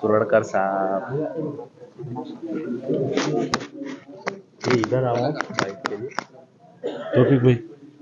सुरड़कर साहब. इधर आओ टॉपिक भाई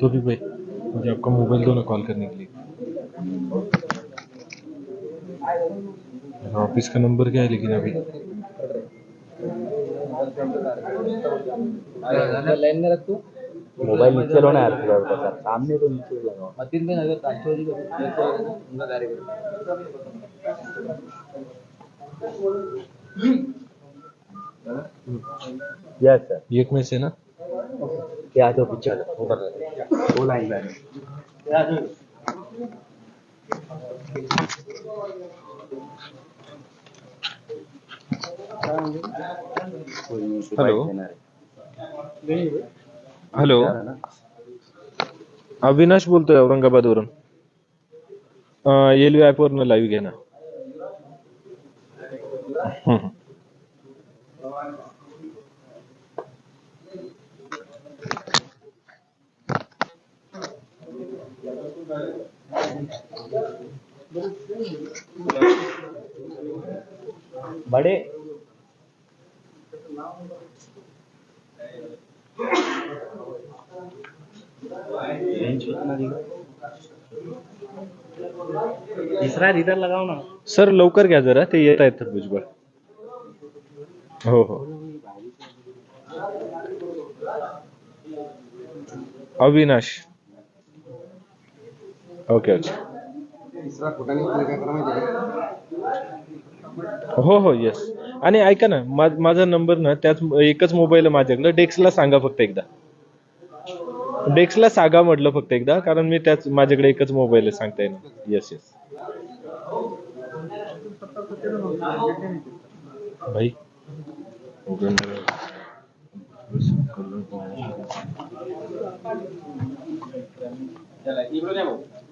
टॉपिक भाई मुझे आपका मोबाइल दो ना कॉल करने के लिए। ऑफ़िस का नंबर क्या है लेकिन अभी? लाइन में रख तू। मोबाइल नीचे लो ना यार पूरा सर सामने तो नीचे लगाओ मतीन में अगर काशोरी को देखो। उनका कार्यक्रम यस सर एक में से ना? क्या तो पिक्चर वो लाइन में हेलो हॅलो अविनाश बोलतोय औरंगाबादवरून एल ॲप वरनं लाईव्ह घे बड़े। तिसरा रिदर लगाव ना। सर लवकर घ्या जरा ते येत आहेत भुजबळ. हो हो. अविनाश. Okay okay. तिसरा फुटाने काय करा माहिती हो हो येस आणि ऐका ना माझा नंबर ना त्याच एकच मोबाईल आहे माझ्याकडे. डेक्सला सांगा फक्त एकदा. डेक्सला सांगा म्हटलं फक्त एकदा कारण मी त्याच माझ्याकडे एकच मोबाईल आहे सांगता येईल येस येस भाई.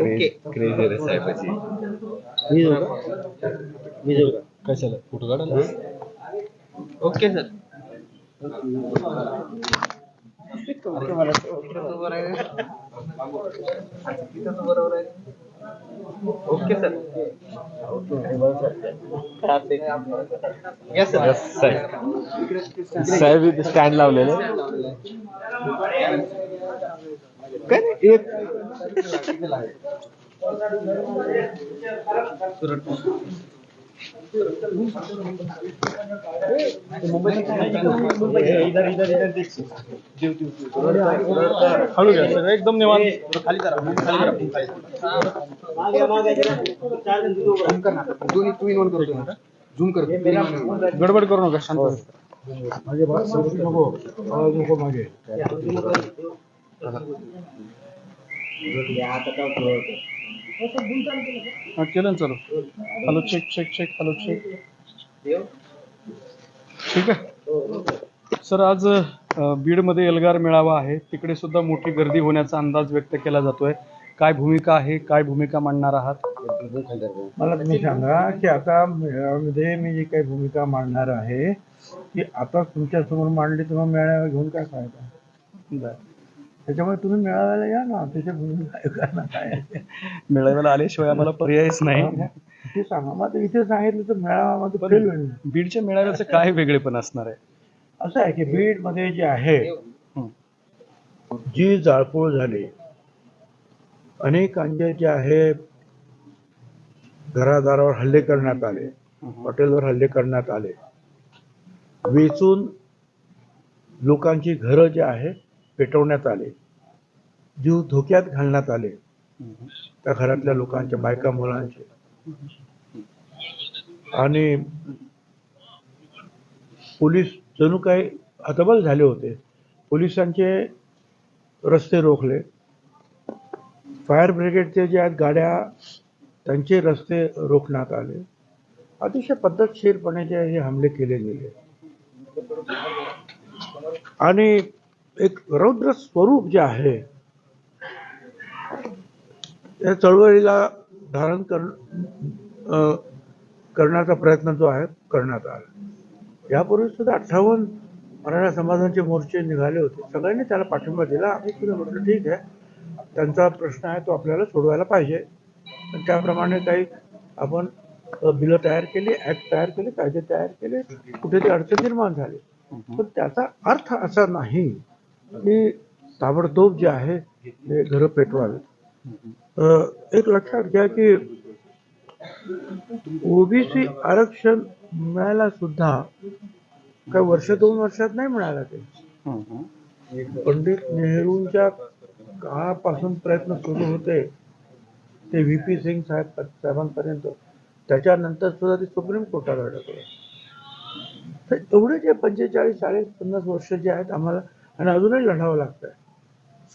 आहे ओके. क्रेझी रे साहेबाची. मी जाऊ का? मी जाऊ का? कशाला? फ़ोटो काढायला? Okay sir. Okay sir. Yes sir साहेब स्टँड लावलेले काय नाही, एक इधर इधर इधर हळू घ्या सर एकदम निवांत खाली करा. खाली करा दोन्ही इन झूम कर गडबड करू नका. शांत हा, केलं ना चालू. Hello check check check hello check ठीक आहे? सर आज बीडमध्ये एल्गार मेळावा आहे. तिकडे सुद्धा मोठी गर्दी होण्याचा अंदाज व्यक्त केला जातोय. काय भूमिका आहे? काय भूमिका मांडणार आहात? मला तुम्ही सांगा की आता मेळाव्यामध्ये मी जी काही भूमिका मांडणार आहे ती आता तुमच्यासमोर मांडली मग मेळावा घेऊन काय फायदा? त्याच्यामुळे तुम्ही मेळाव्याला या ना त्याच्या भूमिका काय. मेळाव्याला आल्याशिवाय आम्हाला पर्यायच नाही. ते सांगा. मग इथे सांगितलं तर मेळाव्यामध्ये फेल होईल बीडच्या मेळाव्याचं काय वेगळेपण असणार आहे? असं आहे की बीडमध्ये जे आहे जी जाळपोळ झाली अनेकांचे जे आहे घरादारावर हल्ले करण्यात आले हॉटेलवर हल्ले करण्यात आले. वेचून लोकांची घरं जे आहे पेटवण्यात आले. जीव धोक्यात घालण्यात आले. त्या घरातल्या लोकांच्या बायका मुलांचे. आणि पोलीस जणू काही हतबल झाले होते. पोलिसांचे रस्ते रोखले. फायर ब्रिगेडचे जे आहेत गाड्या त्यांचे रस्ते रोखण्यात आले. अतिशय पद्धतशीरपणे जे हे हमले केले गेले. आणि एक रौद्र स्वरूप जे आहे त्या चळवळीला धारण कर करण्याचा प्रयत्न जो आहे करण्यात आला. यापूर्वी सुद्धा अठ्ठावन्न मराठा समाजाचे मोर्चे निघाले होते. सगळ्यांनी त्याला पाठिंबा दिला. आम्ही सुद्धा म्हटलं ठीक आहे. त्यांचा प्रश्न आहे तो आपल्याला सोडवायला पाहिजे. पण त्याप्रमाणे काही आपण बिलं तयार केली ऍक्ट तयार केले कायदे तयार केले कुठे ते अडचण निर्माण झाली. पण त्याचा अर्थ असा नाही की ताबडतोब जे आहे ते घरं पेटवावे एक लक्षात घ्या की ओबीसी आरक्षण मिळायला सुद्धा काही वर्ष दोन वर्षात नाही मिळाला ते. पंडित नेहरूंच्या काळापासून प्रयत्न सुरू होते ते व्ही पी सिंग साहेब साहेबांपर्यंत. त्याच्यानंतर सुद्धा ते सुप्रीम कोर्टात अडकले. तर एवढे जे पंचेचाळीस चाळीस पन्नास वर्ष जे आहेत आम्हाला आणि अजूनही लढावं लागतंय.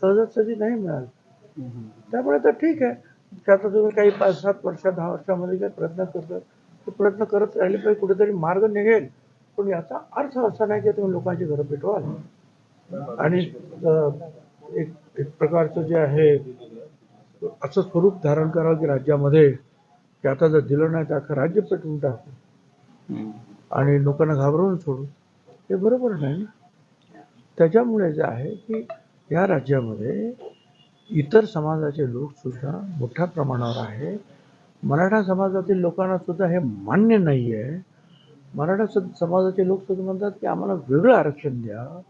सहजासहजी नाही मिळालं. त्यामुळे तर ठीक आहे. त्याचा तुम्ही काही पाच सात वर्ष दहा वर्षामध्ये काही प्रयत्न करतात ते प्रयत्न करत राहिले पाहिजे कुठेतरी मार्ग निघेल. पण याचा अर्थ असा नाही की तुम्ही लोकांची घरं पेटवाल. आणि एक एक प्रकारचं जे आहे असं स्वरूप धारण करावं की राज्यामध्ये की आता जर दिलं नाही तर अख्खं राज्य पेटवून टाकू. आणि लोकांना घाबरवून सोडू. हे बरोबर नाही त्याच्यामुळे जे आहे की या राज्यामध्ये इतर समाजाचे लोक सुद्धा मोठ्या प्रमाणावर आहे. मराठा समाजातील लोकांना सुद्धा हे मान्य नाही आहे मराठा स- समाजाचे लोक सुद्धा म्हणतात की आम्हाला वेगळं आरक्षण द्या.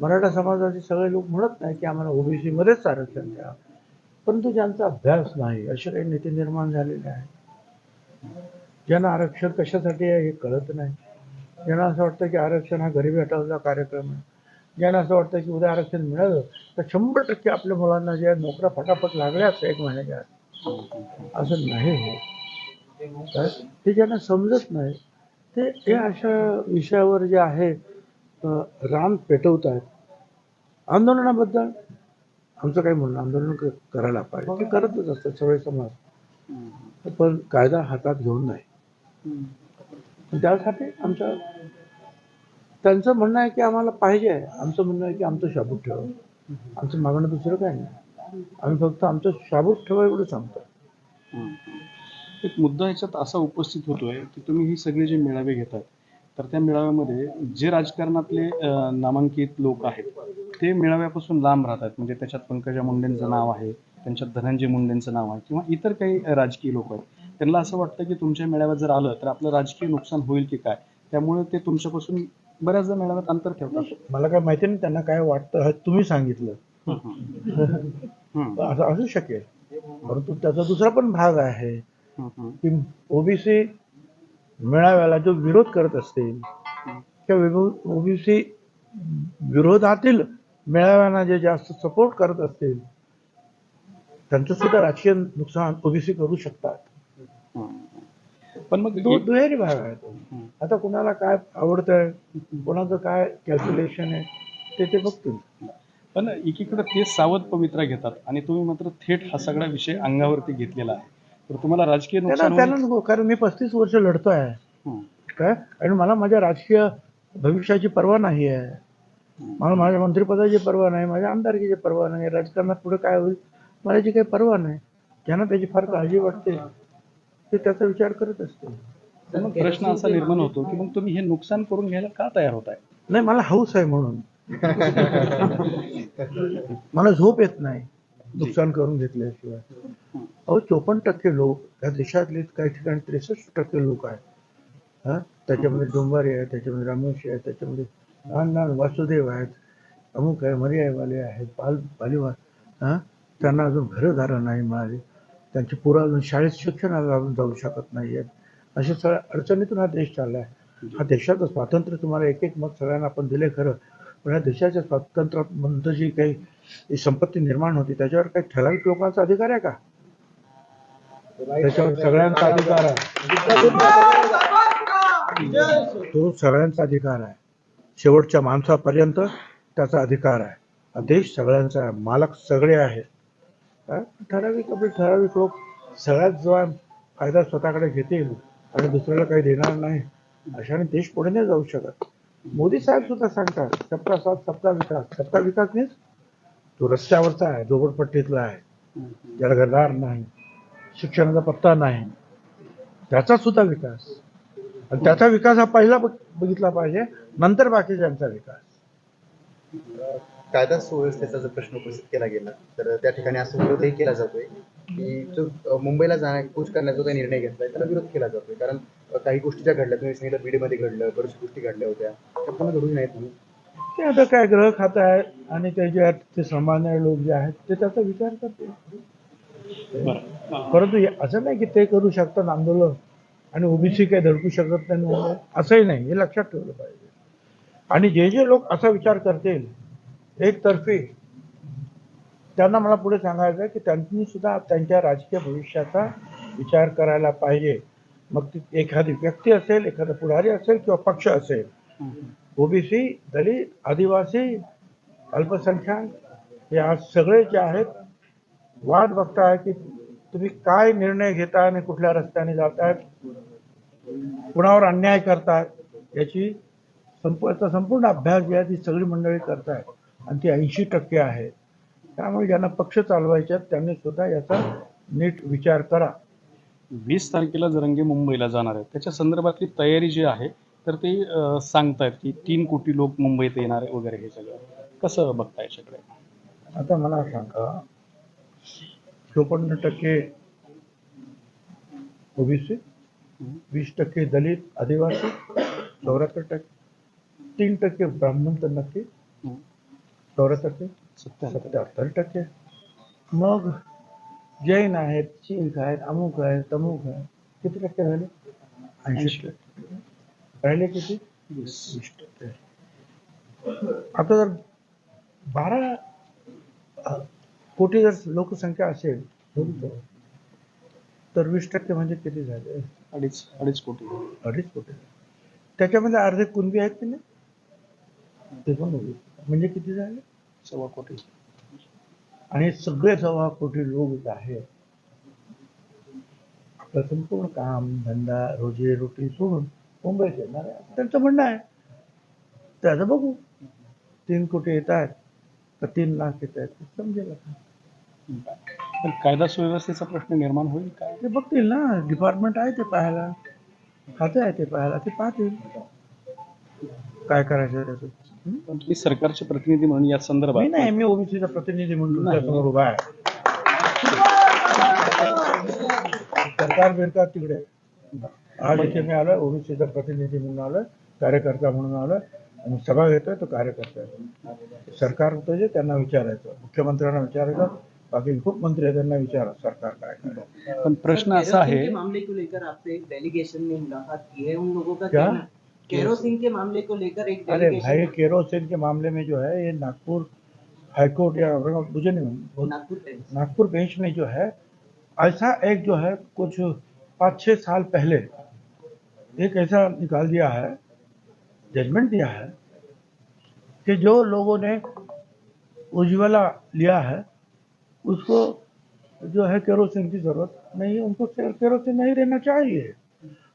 मराठा समाजाचे सगळे लोक म्हणत नाही की आम्हाला ओबीसीमध्येच आरक्षण द्या. परंतु ज्यांचा अभ्यास नाही असे काही नेते निर्माण झालेले आहेत. ज्यांना आरक्षण कशासाठी आहे हे कळत नाही. ज्यांना असं वाटतं की आरक्षण हा गरिबी हटवण्याचा कार्यक्रम आहे. ज्यांना असं वाटतं की उद्या आरक्षण मिळालं तर शंभर टक्के आपल्या मुलांना जे आहे नोकऱ्या फटाफट लागल्याच एक महिन्याच्या आत. असं नाही हे? ते ज्यांना समजत नाही ते हे अशा विषयावर जे आहे रान पेटवत आहेत आंदोलनाबद्दल आमचं काही म्हणणं आंदोलन करायला पाहिजे. ते करतच असतात सगळे समाज. पण कायदा हातात घेऊन नाही. त्यासाठी आमचं त्यांचं म्हणणं आहे की आम्हाला पाहिजे. आहे आमचं म्हणणं आहे की आमचं शाबूत ठेवा. आमचं मागणं दुसरं काय नाही. आम्ही फक्त आमचं शाबूत ठेवा एवढं सांगतो. एक मुद्दा याच्यात असा उपस्थित होतोय की तुम्ही ही सगळे जे मेळावे घेतात तर त्या मेळाव्यामध्ये जे राजकारणातले नामांकित लोक आहेत ते मेळाव्यापासून लांब राहतात. म्हणजे त्याच्यात पंकजा मुंडेंचं नाव आहे त्यांच्यात धनंजय मुंडेंचं नाव आहे किंवा इतर काही राजकीय लोक आहेत. त्यांना असं वाटतं की तुमच्या मेळाव्यात जर आलं तर आपलं राजकीय नुकसान होईल की काय? त्यामुळे ते तुमच्यापासून बऱ्याचदा मेळाव्यात अंतर ठेवतात. मला काय माहिती नाही त्यांना काय वाटतं हे तुम्ही सांगितलं. असं असू शकेल. परंतु त्याचा दुसरा पण भाग आहे. की ओबीसी मेळाव्याला जो विरोध करत असतील किंवा ओबीसी विरोधातील मेळाव्यांना जे जास्त सपोर्ट करत असतील त्यांचं सुद्धा राजकीय नुकसान ओबीसी करू शकतात. पण मग दु- दुहेरी भाग आहे तो. आता कुणाला काय आवडतंय कोणाचं काय कॅल्क्युलेशन आहे ते ते बघतील. पण एकीकडे ते सावध पवित्रा घेतात आणि तुम्ही मात्र थेट हा सगळा विषय अंगावरती घेतलेला आहे. तर तुम्हाला राजकीय त्यांना नुकसान त्यांना होईल- नको कारण मी पस्तीस वर्ष लढतोय. हम्म. काय? आणि मला माझ्या राजकीय भविष्याची पर्वा नाही आहे. मला माझ्या मंत्रिपदाची पर्वा नाही माझ्या आमदारकीची पर्वा नाही राजकारणात पुढे काय होईल मला याची काही पर्वा नाही. ज्यांना त्याची फार काळजी वाटते. ते त्याचा विचार करत असते. मग प्रश्न असा निर्माण होतो की मग तुम्ही हे नुकसान करून घ्यायला का तयार होत आहे नाही मला हौस आहे म्हणून. मला झोप येत नाही नुकसान करून घेतल्याशिवाय. अहो चोपन्न टक्के लोक या देशातले काही ठिकाणी त्रेसष्ट टक्के लोक आहेत. हा? त्याच्यामध्ये डोंबारी आहे त्याच्यामध्ये रामेशी आहे त्याच्यामध्ये लहान लहान वासुदेव आहेत अमुक आहे मर्यायवाले आहेत पाल पालिवा हा? त्यांना अजून घरंदारं नाही मिळाली. त्यांची पोरं अजून शाळेत शिक्षणाला अजून जाऊ शकत नाही आहेत अशा सगळ्या अडचणीतून हा देश चालला आहे हा देशाचं स्वातंत्र्य तुम्हाला एक एक मत सगळ्यांना आपण दिले खरं. पण या देशाच्या स्वातंत्र्यात जी काही संपत्ती निर्माण होती त्याच्यावर काही ठराविक लोकांचा अधिकार आहे का? त्याच्यावर सगळ्यांचा अधिकार आहे. तो सगळ्यांचा अधिकार आहे. शेवटच्या माणसापर्यंत त्याचा अधिकार आहे. हा देश सगळ्यांचा आहे. मालक सगळे आहेत. ठराविक आपले ठराविक लोक सगळ्यात जो फायदा स्वतःकडे घेतील आणि दुसऱ्याला काही देणार नाही अशाने देश पुढे नाही जाऊ शकत. मोदी साहेब सुद्धा सांगतात सबका साथ सबका विकास. सबका विकास मीन्स तो रस्त्यावरचा आहे झोपडपट्टीतला आहे. ज्याला घरदार नाही शिक्षणाचा पत्ता नाही. त्याचा सुद्धा विकास. आणि त्याचा विकास हा पहिला बघितला पाहिजे नंतर बाकीच्यांचा विकास. कायदा सुव्यवस्थेचा जर प्रश्न उपस्थित केला गेला तर त्या ठिकाणी असा विरोधही केला जातोय. की जो मुंबईला जाण्या कूच करण्याचा काही निर्णय घेतलाय त्याला विरोध केला जातोय. कारण काही गोष्टी ज्या घडल्या तुम्ही सांगितलं बीडमध्ये घडलं बऱ्याच गोष्टी घडल्या होत्या. त्या पुन्हा घडू नाहीत. म्हणून ते आता काय ग्रह खातं आहे आणि ते ते सामान्य लोक जे आहेत ते त्याचा विचार करते परंतु असं नाही की ते करू शकतात आंदोलन आणि ओबीसी काही धडकू शकत नाही असंही नाही. हे लक्षात ठेवलं पाहिजे. आणि जे जे लोक असा विचार करतील एकतर्फी त्यांना मला पुढे सांगायचं आहे की त्यांनी सुद्धा त्यांच्या राजकीय भविष्याचा विचार करायला पाहिजे. मग ती एखादी व्यक्ती असेल एखादा पुढारी असेल किंवा पक्ष असेल ओबीसी दलित आदिवासी अल्पसंख्याक हे सगळे जे आहेत वाट बघताय की तुम्ही काय निर्णय घेताय आणि कुठल्या रस्त्याने जाताय कुणावर अन्याय करताय याची संपूर्ण संपूर्ण अभ्यास जी आहे ती सगळी मंडळी करताय आणि ती ऐंशी टक्के आहे. त्यामुळे ज्यांना पक्ष चालवायचे आहेत त्यांनी सुद्धा याचा नीट विचार करा. वीस तारखेला जरंगे मुंबईला जाणार आहेत त्याच्या संदर्भातली तयारी जी आहे तर ते सांगतायत की तीन कोटी लोक मुंबईत येणार आहे वगैरे हे सगळं. कसं बघताय याच्याकडे? आता मला सांगा चोपन्न टक्के ओबीसी वीस टक्के दलित आदिवासी चौऱ्याहत्तर टक्के तीन टक्के ब्राह्मण तर नक्की. चौऱ्याहत्तर टक्के. सत्याहत्तर. टक्के. मग जैन आहेत शीख आहेत अमुक आहेत तमुक आहेत. किती टक्के झाले? ऐंशी टक्के. राहिले किती? वीस. टक्के. आता जर बारा कोटी जर लोकसंख्या असेल तर वीस टक्के म्हणजे किती झाले? अडीच अडीच कोटी. अडीच कोटी. त्याच्यामध्ये अर्धे कुणबी आहेत की नाही? ते पण होईल म्हणजे किती झाले? सव्वा कोटी. आणि सगळे सव्वा कोटी लोक जे आहेत. आपलं संपूर्ण काम धंदा रोजी रोटी सोडून मुंबईत येणार आहे. त्यांचं म्हणणं आहे. त्याचं बघू. तीन कोटी येत आहेत का तीन लाख येत आहेत समजेल. पण कायदा सुव्यवस्थेचा प्रश्न निर्माण होईल काय ते बघतील ना. डिपार्टमेंट आहे ते पाहायला. खाते आहे ते पाहायला. ते पाहतील. काय करायचं त्याचं हं? पण तुम्ही सरकारचे प्रतिनिधी म्हणून या मी संदर्भात नाही मी ओबीसीचा प्रतिनिधी म्हणून नाही. उभा आहे सरकार बिरकार तिकडे आज इथे मी आलोय ओबीसीचा प्रतिनिधी म्हणून आलोय कार्यकर्ता म्हणून आलोय आणि सभा घेतोय तो कार्यकर्ता आहे सरकार होतं जे त्यांना विचारायचं मुख्यमंत्र्यांना विचारायचं बाकी उपमुख्यमंत्री आहे त्यांना विचारा सरकार काय करतं पण प्रश्न असा आहे के मामले को लेकर आपसे एक डेलीगेशन ने मुलाकात की है उन लोगों का क्या? कहना केरोसिन के मामले को लेकर एक अरे भाई केरोसिन के मामले में जो है ये नागपुर हाईकोर्ट या मुझे नहीं नागपुर बेंच नागपुर बेंच में जो है ऐसा एक जो है कुछ पाँच छः साल पहले एक ऐसा निकाल दिया है जजमेंट दिया है कि जो लोगों ने उज्ज्वला लिया है उसको जो है केरोसिन की ज़रूरत नहीं उनको केरोसिन नहीं रहना चाहिए।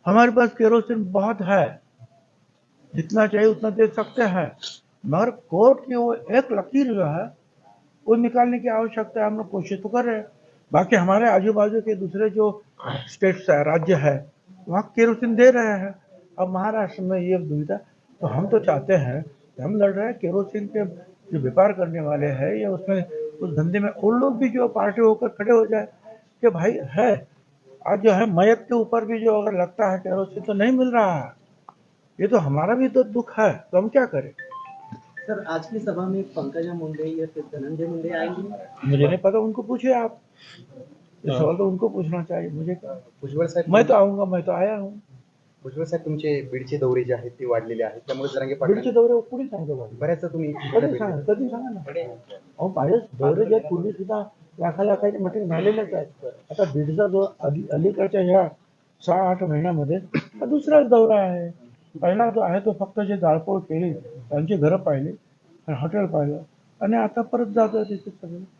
हमारे पास केरोसिन बहुत है। जितना चाहिए उतना दे सकते हैं। मगर कोर्ट की वो एक लकीर जो है, वो निकालने की आवश्यकता है। हम लोग कोशिश तो कर रहे हैं। बाकी हमारे आजू बाजू के दूसरे जो स्टेट्स है, राज्य है, वहाँ केरोसिन दे रहे हैं। अब महाराष्ट्र में ये दुविधा तो हम तो चाहते हैं कि हम लड़ रहे हैं। केरोसिन के जो व्यापार करने वाले हैं या उसमें उस धंधे में उन लोग भी जो पार्टी होकर खड़े हो जाए कि भाई, है, आज जो है, मयत के ऊपर भी जो अगर लगता है केरोसिन तो नहीं मिल रहा है। ये तो हमारा भी तो दुख है तो हम क्या करें? सर आज की सभा में पंकजा मुंडे या फिर धनंजय मुंडे आएंगे। मुझे नहीं पता उनको पूछे आप। ये सवाल तो उनको पूछना चाहिए मुझे भुजबळ साहेब मैं तो आऊंगा मैं तो आया हूँ। भुजबळ साहेब तुमचे बीडचे दौरे जे आहेत ते वाढलेले आहेत त्यामुळे जरांगे बीडचे पाटील दौरे कुणी सांगितलं बा? बऱ्याचदा तुम्ही कधी सांगा कधी सांगा ना? अहो माझे दौरे जे आहेत, पूर्वी सुद्धा लाखा लाखाची मिटिंग झालेलेच आहेत. आता बीडचा जो अली अलीकडच्या ह्या सहा आठ महिन्यामध्ये हा दुसराच दौरा आहे. पहिला जो आहे तो फक्त जे जाळपोळ केली त्यांची घरं पाहिली आणि हॉटेल पाहिलं आणि आता परत जातोय तिथे सगळे.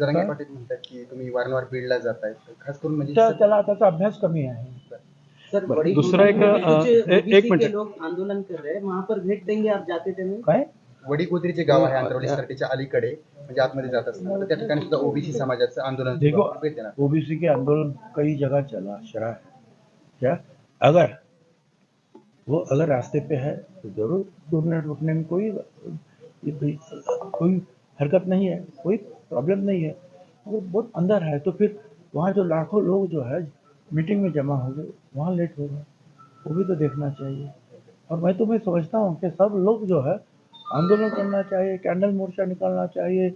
जरांगे काय? पाटील म्हणतात की तुम्ही वारंवार बीडला जाताय. खास करून म्हणजे त्या- त्याला त्याचा अभ्यास कमी आहे. सर बरं, बड़ी दूसरा एक, अ, एक OBC मिनट. लोग आंदोलन कर रहे हैं वहाँ पर भेंट देंगे आप जाते थे में काय? वडीगोद्री जे गाव आहे आंतरवली सरटीच्या अलीकडे म्हणजे आतमध्ये जात असताना तर त्या ठिकाणी सुद्धा ओबीसी समाजाचं आंदोलन सुरू देखो आहे. भेट देणार. ओबीसी के आंदोलन कई जगह चला शरा है. क्या? अगर वो अगर रास्ते पे है तो ज़रूर दो मिनट रुकने में कोई कोई कोई हरकत नहीं है, कोई प्रॉब्लम नहीं है। अगर बहुत अंदर है तो फिर वहाँ जो लाखों लोग जो है मीटिंग में जमा हो गए, वहाँ लेट हो गए। वो भी तो देखना चाहिए। और मैं तो मैं समझता हूँ कि सब लोग जो है, आंदोलन करना चाहिए, कैंडल मोर्चा निकालना चाहिए,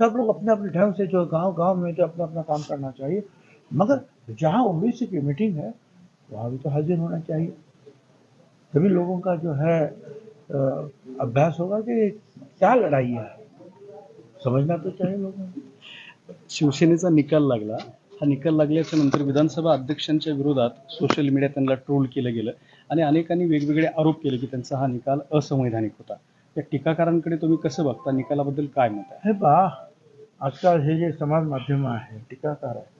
सब लोग अपने अपने ढंग से जो गाँव गाँव में जो अपना अपना काम करना चाहिए। मगर जहाँ ओबीसी की मीटिंग है, वहाँ भी तो हाजिर होना चाहिए। सभी लोगों का जो है अभ्यास होगा कि क्या लड़ाई है? समझना तो चाहिए लोगों को। शिवसेनेचा निकाल लागला. हा निकाल लागल्याच्या नंतर विधानसभा अध्यक्षांच्या विरोधात सोशल मीडियात त्यांना ट्रोल केलं गेलं आणि अनेकांनी वेगवेगळे आरोप केले की त्यांचा हा निकाल असंवैधानिक होता. त्या टीकाकारांकडे तुम्ही कसं बघता? निकालाबद्दल काय मत आहे? हे पहा आजकाल हे जे समाज माध्यम आहे टीकाकार आहे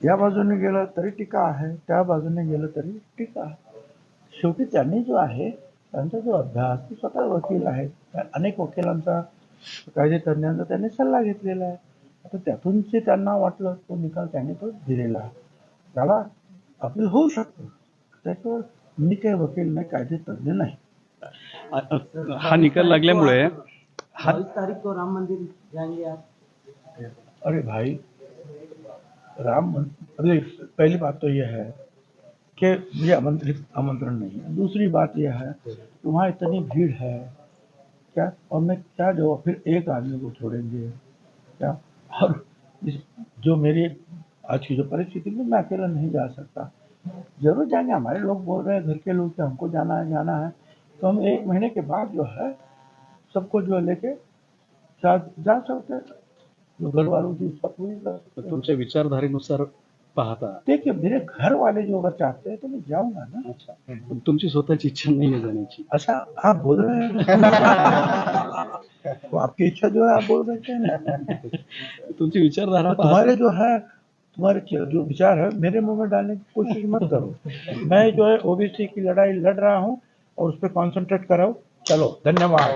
या बाजूने गेलं तरी टीका आहे त्या बाजूने गेलं तरी टीका आहे. शेवटी त्यांनी जो आहे त्यांचा जो अभ्यास ते स्वतः वकील आहे. अनेक वकिलांचा कायदेतज्ञांचा त्यांनी सल्ला घेतलेला आहे. आता त्यातून जे त्यांना वाटलं तो निकाल त्यांनी तो दिलेला आहे. त्याला अपील होऊ शकतो. त्याच्यावर मी काही वकील नाही कायदेतज्ञ नाही अ- अ- हा निकाल लागल्यामुळे हा तारीख को राम मंदिर अरे भाई राम अरे पहली बात तो यह है कि मुझे आमंत्रित आमंत्रण नहीं है। दूसरी बात यह है कि वहाँ इतनी भीड़ है, क्या? और मैं क्या जो फिर एक आदमी को छोड़ेंगे, क्या? और इस जो मेरी आज की जो परिस्थिति में मैं अकेला नहीं जा सकता। ज़रूर जाएँगे, हमारे लोग बोल रहे हैं, घर के लोग कि हमको जाना है जाना है। तो हम एक महीने के बाद जो है, सबको जो है लेके जा सकते हैं। घर वालों की सकते हैं। तुमच्या विचारधारेनुसार पाहता देखिए मेरे घर वाले जो अगर चाहते हैं तो मैं जाऊँगा ना। अच्छा। पण तुमची स्वतःची इच्छा नाही आहे जाण्याची अच्छा आप बोल रहे हैं? तो आपकी इच्छा जो है आप बोल रहे हैं ना। तुमची विचारधारा तुम्हारे जो है तुम्हारे जो विचार है मेरे मुँह में डालने की कोशिश मत करो। मैं जो है ओबीसी की लड़ाई लड़ रहा हूँ और उस पर कॉन्सेंट्रेट कराओ। चलो धन्यवाद।